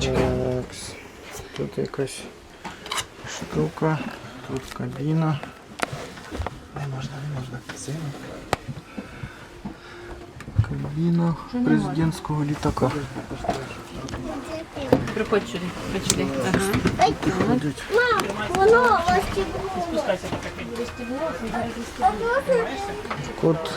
Тачки. Так, тут якась штука, тут кабіна. Не можна, не можна. Сильно. Кабіна президентського літака. Приходь сюди, приходь сюди. Ага. Ходять. Воно розтібнуло. Код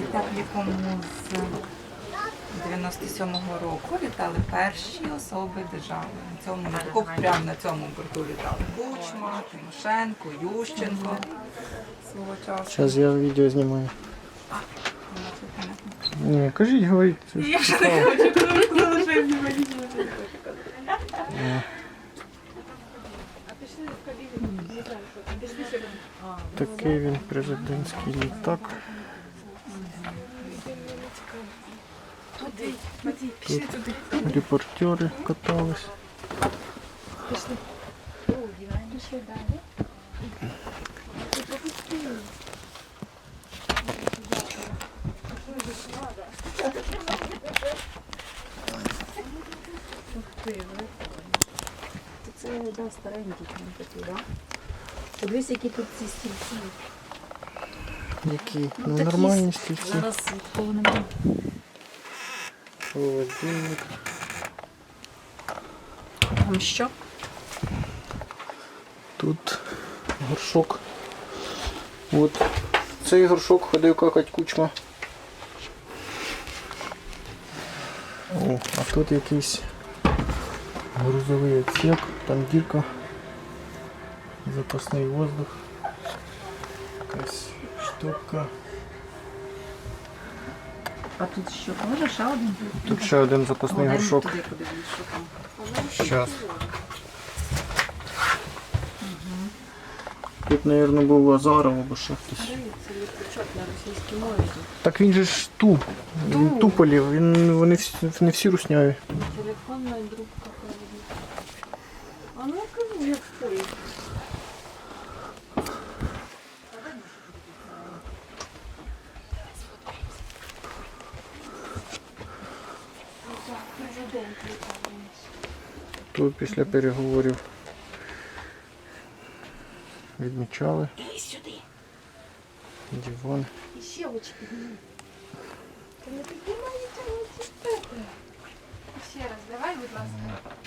Літак, в якому з 97-го року літали перші особи держави. На цьому літаку, прямо на цьому борту літали Кучма, Тимошенко, Ющенко свого часу. Зараз я відео знімаю. Ні, кажіть, говоріть. Я ж не хочу, що залишив не Такий він президентський літак. Тут репортери катались. Це да, старенький там такий, да? Подивись, які тут ці стільці. Які ну, такі нормальні стільці. Зараз такого немає. Холодильник. Там що? Тут горшок. От цей горшок ходив какать кучма. О, а тут якийсь грузовий отсек, там дірка, запасний воздух, якась штука. А тут що? Може ще один? Тут ще один запасний горшок. туди подивись, що там. Щас. Тут, мабуть, був Азаров або ще хтось. Це літачок на російській мові. Так він же ж ту. Він туполів, він, вони всі, не всі русняві. Телефонна трубка холодна. А ну кажу, як стоїть. Тут після переговорів відмічали. Сюди. Диван. І ще очі підніми.